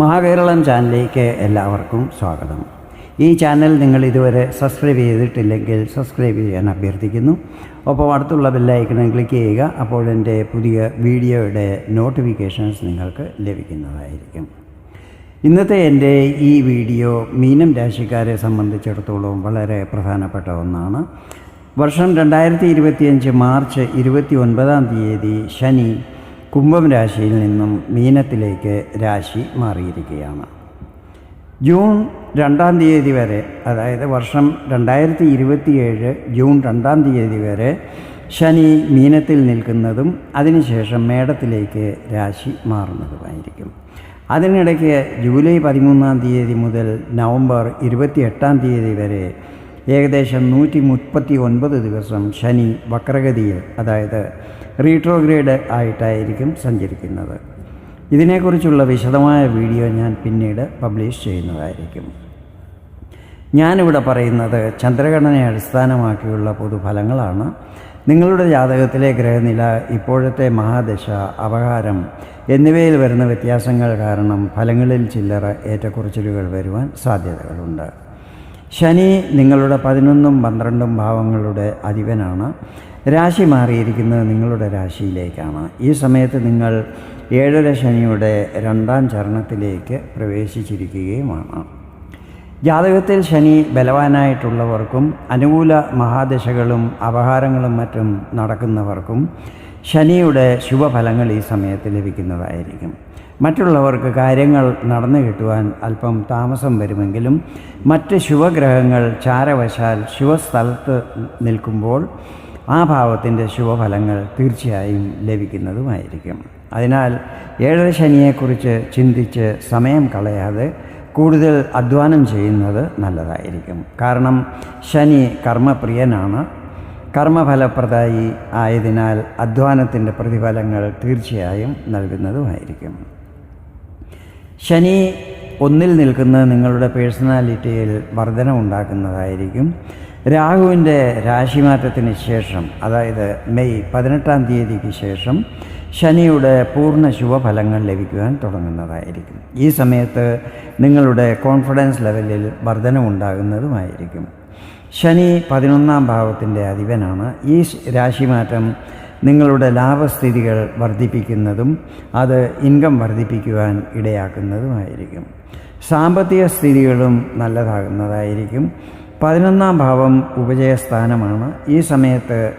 മഹാകേരളം ചാനലിലേക്ക് എല്ലാവർക്കും സ്വാഗതം. ഈ ചാനൽ നിങ്ങൾ ഇതുവരെ സബ്സ്ക്രൈബ് ചെയ്തിട്ടില്ലെങ്കിൽ സബ്സ്ക്രൈബ് ചെയ്യാൻ അഭ്യർത്ഥിക്കുന്നു. ഒപ്പം അടുത്തുള്ള ബെല്ലൈക്കണം ക്ലിക്ക് ചെയ്യുക അപ്പോൾ എന്റെ പുതിയ വീഡിയോയുടെ നോട്ടിഫിക്കേഷൻസ് നിങ്ങൾക്ക് ലഭിക്കുന്നതായിരിക്കും. ഇന്നത്തെ എന്റെ ഈ വീഡിയോ മീനം രാശിക്കാരെ സംബന്ധിച്ചിടത്തോളം വളരെ പ്രധാനപ്പെട്ട ഒന്നാണ്. വർഷം രണ്ടായിരത്തി ഇരുപത്തിയഞ്ച് മാർച്ച് ഇരുപത്തി ഒൻപതാം തീയതി ശനി കുംഭം രാശിയിൽ നിന്നും മീനത്തിലേക്ക് രാശി മാറിയിരിക്കുകയാണ്. ജൂൺ രണ്ടാം തീയതി വരെ അതായത് വർഷം രണ്ടായിരത്തി ഇരുപത്തിയേഴ് ജൂൺ രണ്ടാം തീയതി വരെ ശനി മീനത്തിൽ നിൽക്കുന്നതും അതിനുശേഷം മേടത്തിലേക്ക് രാശി മാറുന്നതുമായിരിക്കും. അതിനിടയ്ക്ക് ജൂലൈ പതിമൂന്നാം തീയതി മുതൽ നവംബർ ഇരുപത്തിയെട്ടാം തീയതി വരെ ഏകദേശം നൂറ്റി മുപ്പത്തി ഒൻപത് ദിവസം ശനി വക്രഗതിയിൽ അതായത് റീട്രോഗ്രേഡ് ആയിട്ടായിരിക്കും സഞ്ചരിക്കുന്നത്. ഇതിനെക്കുറിച്ചുള്ള വിശദമായ വീഡിയോ ഞാൻ പിന്നീട് പബ്ലിഷ് ചെയ്യുന്നതായിരിക്കും. ഞാനിവിടെ പറയുന്നത് ചന്ദ്രഘടനയെ അടിസ്ഥാനമാക്കിയുള്ള പൊതുഫലങ്ങളാണ്. നിങ്ങളുടെ ജാതകത്തിലെ ഗ്രഹനില ഇപ്പോഴത്തെ മഹാദശ അപകാരം എന്നിവയിൽ വരുന്ന വ്യത്യാസങ്ങൾ കാരണം ഫലങ്ങളിൽ ചില്ലറ ഏറ്റക്കുറച്ചിലുകൾ വരുവാൻ സാധ്യതകളുണ്ട്. ശനി നിങ്ങളുടെ പതിനൊന്നും പന്ത്രണ്ടും ഭാവങ്ങളുടെ അധിപനാണ്. രാശി മാറിയിരിക്കുന്നത് നിങ്ങളുടെ രാശിയിലേക്കാണ്. ഈ സമയത്ത് നിങ്ങൾ ഏഴര ശനിയുടെ രണ്ടാം ചരണത്തിലേക്ക് പ്രവേശിച്ചിരിക്കുകയുമാണ്. ജാതകത്തിൽ ശനി ബലവാനായിട്ടുള്ളവർക്കും അനുകൂല മഹാദശകളും അപഹാരങ്ങളും മറ്റും നടക്കുന്നവർക്കും ശനിയുടെ ശുഭഫലങ്ങൾ ഈ സമയത്ത് ലഭിക്കുന്നതായിരിക്കും. മറ്റുള്ളവർക്ക് കാര്യങ്ങൾ നടന്നു കിട്ടുവാൻ അല്പം താമസം വരുമെങ്കിലും മറ്റ് ശുഭഗ്രഹങ്ങൾ ചാരവശാൽ ശുഭസ്ഥലത്ത് നിൽക്കുമ്പോൾ ആ ഭാവത്തിന്റെ ശുഭഫലങ്ങൾ തീർച്ചയായും ലഭിക്കുന്നതുമായിരിക്കും. അതിനാൽ ഏഴര ശനിയെക്കുറിച്ച് ചിന്തിച്ച് സമയം കളയാതെ കൂടുതൽ അധ്വാനം ചെയ്യുന്നത് നല്ലതായിരിക്കും. കാരണം ശനി കർമ്മപ്രിയനാണ്. കർമ്മഫലപ്രദായി ആയതിനാൽ അധ്വാനത്തിന്റെ പ്രതിഫലങ്ങൾ തീർച്ചയായും നൽകുന്നതുമായിരിക്കും. ശനി ഒന്നിൽ നിൽക്കുന്നത് നിങ്ങളുടെ പേഴ്സണാലിറ്റിയിൽ വർധന ഉണ്ടാക്കുന്നതായിരിക്കും രാഹുവിന്റെ രാശിമാറ്റത്തിന് ശേഷം അതായത് മെയ് പതിനെട്ടാം തീയതിക്ക് ശേഷം ശനിയുടെ പൂർണ ശുഭഫലങ്ങൾ ലഭിക്കുവാൻ തുടങ്ങുന്നതായിരിക്കും. ഈ സമയത്ത് നിങ്ങളുടെ കോൺഫിഡൻസ് ലെവലിൽ വർധന ഉണ്ടാകുന്നതുമായിരിക്കും ശനി പതിനൊന്നാം ഭാവത്തിന്റെ അധിപനാണ്. ഈ രാശിമാറ്റം നിങ്ങളുടെ ലാഭസ്ഥിതികൾ വർദ്ധിപ്പിക്കുന്നതും അത് ഇൻകം വർദ്ധിപ്പിക്കുവാൻ ഇടയാക്കുന്നതുമായിരിക്കും. സാമ്പത്തിക സ്ഥിതികളും നല്ലതാകുന്നതായിരിക്കും. പതിനൊന്നാം ഭാവം ഉപജയസ്ഥാനമാണ്. ഈ സമയത്ത്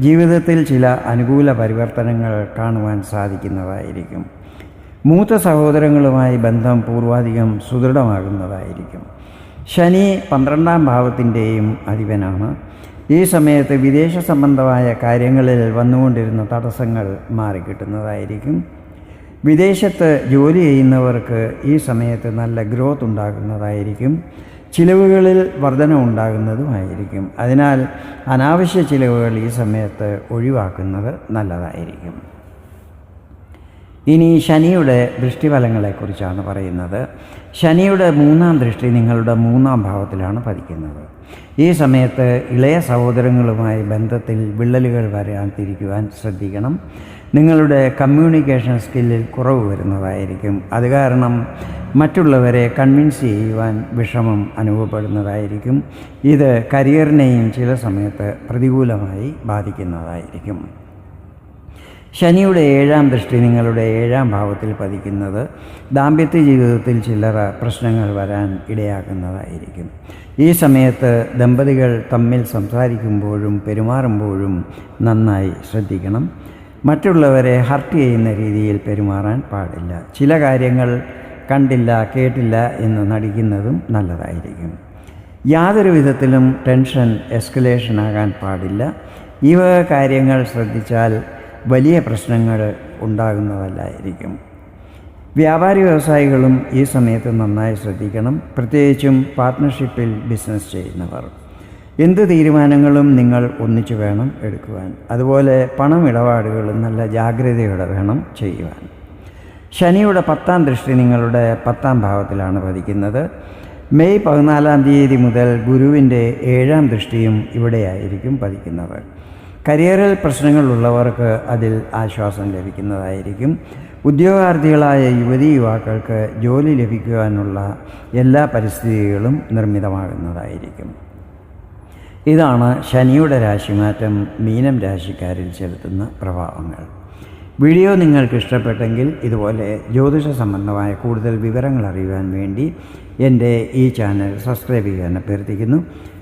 ജീവിതത്തിൽ ചില അനുകൂല പരിവർത്തനങ്ങൾ കാണുവാൻ സാധിക്കുന്നതായിരിക്കും. മൂത്ത സഹോദരങ്ങളുമായി ബന്ധം പൂർവാധികം സുദൃഢമാകുന്നതായിരിക്കും. ശനി പന്ത്രണ്ടാം ഭാവത്തിന്റെയും അധിപനാണ്. ഈ സമയത്ത് വിദേശ സംബന്ധമായ കാര്യങ്ങളിൽ വന്നുകൊണ്ടിരുന്ന തടസ്സങ്ങൾ മാറിക്കിട്ടുന്നതായിരിക്കും വിദേശത്ത് ജോലി ചെയ്യുന്നവർക്ക് ഈ സമയത്ത് നല്ല ഗ്രോത്ത് ഉണ്ടാകുന്നതായിരിക്കും. ചിലവുകളിൽ വർധന ഉണ്ടാകുന്നതുമായിരിക്കും. അതിനാൽ അനാവശ്യ ചിലവുകൾ ഈ സമയത്ത് ഒഴിവാക്കുന്നത് നല്ലതായിരിക്കും. ഇനി ശനിയുടെ ദൃഷ്ടിഫലങ്ങളെക്കുറിച്ചാണ് പറയുന്നത്. ശനിയുടെ മൂന്നാം ദൃഷ്ടി നിങ്ങളുടെ മൂന്നാം ഭാവത്തിലാണ് പതിക്കുന്നത്. ഈ സമയത്ത് ഇളയ സഹോദരങ്ങളുമായി ബന്ധത്തിൽ വിള്ളലുകൾ വരാതിരിക്കുവാൻ ശ്രദ്ധിക്കണം. നിങ്ങളുടെ കമ്മ്യൂണിക്കേഷൻ സ്കില്ലിൽ കുറവ് വരുന്നതായിരിക്കും. അത് കാരണം മറ്റുള്ളവരെ കൺവിൻസ് ചെയ്യുവാൻ വിഷമം അനുഭവപ്പെടുന്നതായിരിക്കും. ഇത് കരിയറിനെയും ചില സമയത്ത് പ്രതികൂലമായി ബാധിക്കുന്നതായിരിക്കും. ശനിയുടെ ഏഴാം ദൃഷ്ടി നിങ്ങളുടെ ഏഴാം ഭാവത്തിൽ പതിക്കുന്നത് ദാമ്പത്യ ജീവിതത്തിൽ ചില്ലറ പ്രശ്നങ്ങൾ വരാൻ ഇടയാക്കുന്നതായിരിക്കും. ഈ സമയത്ത് ദമ്പതികൾ തമ്മിൽ സംസാരിക്കുമ്പോഴും പെരുമാറുമ്പോഴും നന്നായി ശ്രദ്ധിക്കണം. മറ്റുള്ളവരെ ഹർട്ട് ചെയ്യുന്ന രീതിയിൽ പെരുമാറാൻ പാടില്ല. ചില കാര്യങ്ങൾ കണ്ടില്ല കേട്ടില്ല എന്ന് നടിക്കുന്നതും നല്ലതായിരിക്കും. യാതൊരു വിധത്തിലും ടെൻഷൻ എസ്കലേഷൻ ആകാൻ പാടില്ല. ഈ കാര്യങ്ങൾ ശ്രദ്ധിച്ചാൽ വലിയ പ്രശ്നങ്ങൾ ഉണ്ടാകുന്നതല്ലായിരിക്കും. വ്യാപാരി വ്യവസായികളും ഈ സമയത്ത് നന്നായി ശ്രദ്ധിക്കണം. പ്രത്യേകിച്ചും പാർട്ട്ണർഷിപ്പിൽ ബിസിനസ് ചെയ്യുന്നവർ. എന്ത് തീരുമാനങ്ങളും നിങ്ങൾ ഒന്നിച്ചു വേണം എടുക്കുവാൻ. അതുപോലെ പണം ഇടപാടുകളും നല്ല ജാഗ്രതയോടെ വേണം ചെയ്യുവാൻ. ശനിയുടെ പത്താം ദൃഷ്ടി നിങ്ങളുടെ പത്താം ഭാവത്തിലാണ് പതിക്കുന്നത്. മെയ് പതിനാലാം തീയതി മുതൽ ഗുരുവിന്റെ ഏഴാം ദൃഷ്ടിയും ഇവിടെയായിരിക്കും പതിക്കുന്നത്. കരിയറിൽ പ്രശ്നങ്ങളുള്ളവർക്ക് അതിൽ ആശ്വാസം ലഭിക്കുന്നതായിരിക്കും. ഉദ്യോഗാർത്ഥികളായ യുവതി യുവാക്കൾക്ക് ജോലി ലഭിക്കുവാനുള്ള എല്ലാ പരിസ്ഥിതികളും നിർമ്മിതമാകുന്നതായിരിക്കും. ഇതാണ് ശനിയുടെ രാശിമാറ്റം മീനം രാശിക്കാരിൽ ചെലുത്തുന്ന പ്രഭാവങ്ങൾ. വീഡിയോ നിങ്ങൾക്ക് ഇഷ്ടപ്പെട്ടെങ്കിൽ ഇതുപോലെ ജ്യോതിഷ സംബന്ധമായ കൂടുതൽ വിവരങ്ങൾ അറിയുവാൻ വേണ്ടി എന്റെ ഈ ചാനൽ സബ്സ്ക്രൈബ് ചെയ്യാൻ അഭ്യർത്ഥിക്കുന്നു.